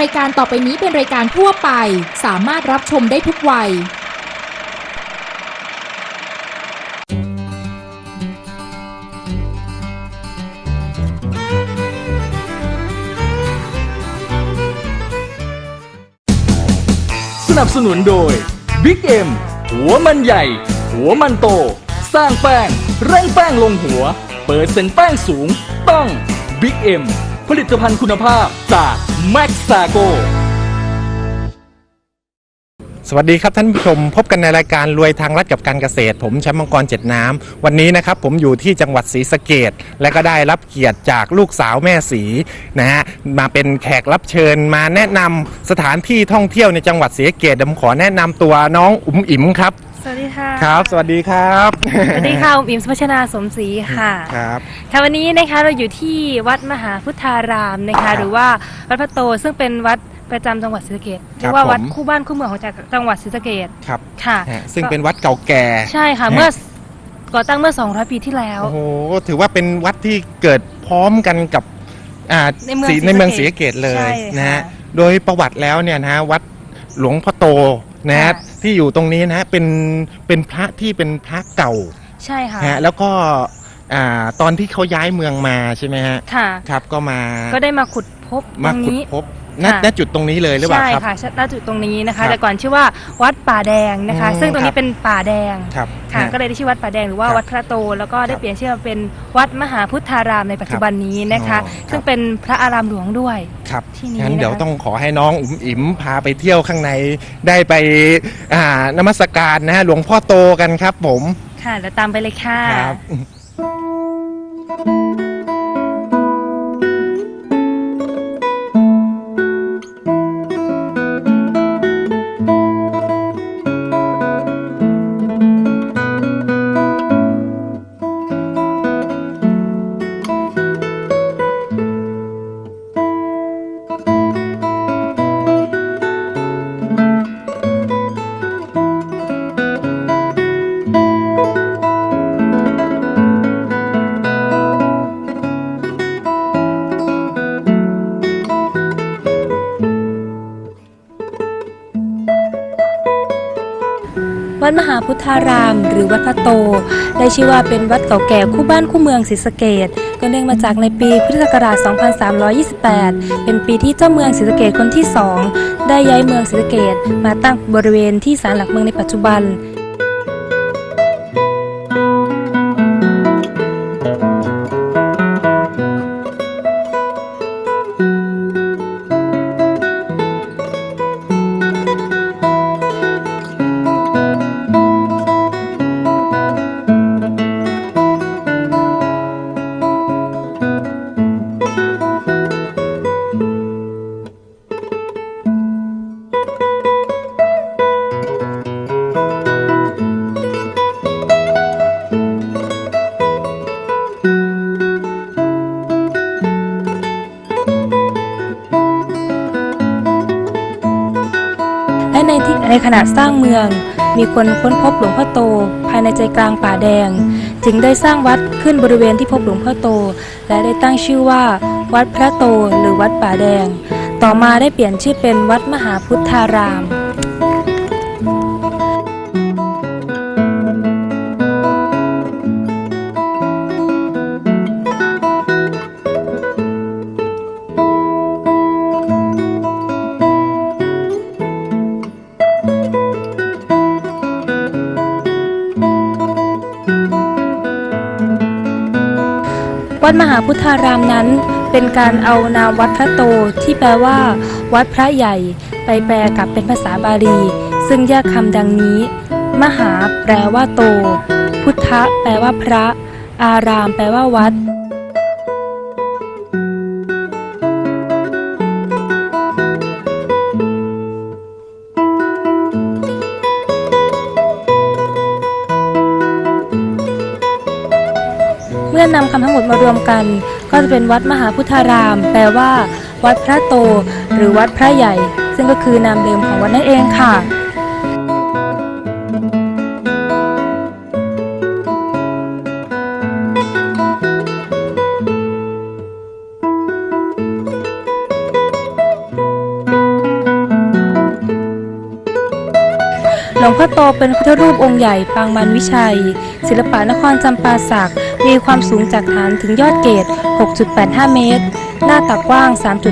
รายการต่อไปนี้เป็นรายการทั่วไป สามารถรับชมได้ทุกวัย สนับสนุนโดย Big M หัวมันใหญ่ หัวมันโต สร้างแป้งเร่งแป้งลงหัว เปิดเซ็นแป้งสูง ต้อง Big M ผลิตภัณฑ์คุณภาพจาก Max s a g o สวัสดีครับท่านผู้ชมพบกันในรายการรวยทางรัฐกับการเกษตร ผมแชมป์มังกรเจ็ดน้ำวันนี้นะครับผมอยู่ที่จังหวัดศรีสะเกดและก็ได้รับเกียรติจากลูกสาวแม่สีนะฮะมาเป็นแขกรับเชิญมาแนะนำสถานที่ท่องเที่ยวในจังหวัดศรีสะเกดผมขอแนะนำตัวน้องอุ๋มอิ๋มครับ สวัสดีค่ะ ครับ สวัสดีครับ สวัสดีค่ะอุ๋มอิมสุภชนาสมศรีค่ะครับค่ะวันนี้นะคะเราอยู่ที่วัดมหาพุทธารามนะครัคะบหรือว่าวัดพระโตซึ่งเป็นวัดประจำจังหวัดศรีสะเกษคเรีรัยบกว่าวัดผมคู่บ้านคู่เมืองของจังหวัดศรีสะเกษครับค่ะฮะซึ่งเป็นวัดเก่าแก่ ใช่ค่ะฮะเมื่อก่อตั้งเมื่อ 200 ปีที่แล้ว โอ้โห ถือว่าเป็นวัดที่เกิดพร้อมกันกับอ่าในเมืองศรีศรีในเมืองสะศรีเกษสะเกดเลใช่ยค่ะนะฮะ โดยประวัติแล้วเนี่ยนะฮะวัดหลวงพ่อโตนะฮะค่ะ ที่อยู่ตรงนี้นะฮะเป็นเป็นพระที่เป็นพระเก่าใช่ค่ะ ฮะแล้วก็อ่าตอนที่เขาย้ายเมืองมาใช่ไหมฮะค่ะ ครับก็มาก็ได้มาขุดพบตมารงขุดนี้ พบ ณค่ะ ณจุดตรงนี้เลยหรือเปล่าใช่ครับ ค่ะณจุดตรงนี้นะครัคะ บแต่ก่อนชื่อว่าวัดป่าแดงนะคะ อืมซึ่งตรงครันี้บ เป็นป่าแดงครับค่ะฮะก็เลยได้ชื่อวัดป่าแดงหรือว่าครับวัดพระโต แล้วก็ได้ครับเปลี่ยนชื่อมาเป็นวัดมหาพุทธารามในปัจจุบันนี้นะคะ อ๋อครับ ซึ่งเป็นพระอารามหลวงด้วย ครับที่นี้งั้นนะคะเดี๋ยวต้องขอให้น้องอุ๋มอิ๋มพาไปเที่ยวข้างในได้ไปอ่านมัสการนะฮะหลวงพ่อโตกันครับผม ค่ะเดี๋ยวตามไปเลยค่ะ ครับ ดมหาพุทธาราม หรือวัดพระโต ได้ชื่อว่าเป็นวัดเก่าแก่คู่บ้านคู่เมืองศรีสะเกดก็เนื่องมาจากในปีพุทธศักราช 2328 เป็นปีที่เจ้าเมืองศรีสะเกดคนที่สองได้ย้ายเมืองศรีสะเกดมาตั้งบริเวณที่ศาลหลักเมืองในปัจจุบัน และในที่ในขณะสร้างเมือง มีคนค้นพบหลวงพ่อโต ภายในใจกลางป่าแดง จึงได้สร้างวัดขึ้นบริเวณที่พบหลวงพ่อโต และได้ตั้งชื่อว่า วัดพระโตหรือวัดป่าแดง ต่อมาได้เปลี่ยนชื่อเป็นวัดมหาพุทธาราม วัดมหาพุทธารามนั้น เป็นการเอานามวัดพระโตที่แปลว่า วัดพระใหญ่ ไปแปลกลับเป็นภาษาบาลี ซึ่งแยกคำดังนี้ มหาแปลว่าโต พุทธะแปลว่าพระ อาราม แปลว่าวัด มื่อนำคำทั้งหมดมารวมกัน ก็จะเป็นวัดมหาพุทธาราม แปลว่า วัดพระโต หรือวัดพระใหญ่ ซึ่งก็คือนามเดิมของวัดนั่นเองค่ะ หลวงพ่อโตเป็นพุทธรูปองค์ใหญ่ปางมันวิชัย ศิลปะนครจำปาสักมีความสูงจากฐานถึงยอดเกต 6.85 เมตร หน้าตักกว้าง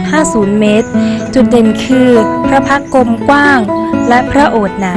3.50 เมตร จุดเด่นคือ พระพักตร์กลมกว้าง และพระโอษฐ์หนา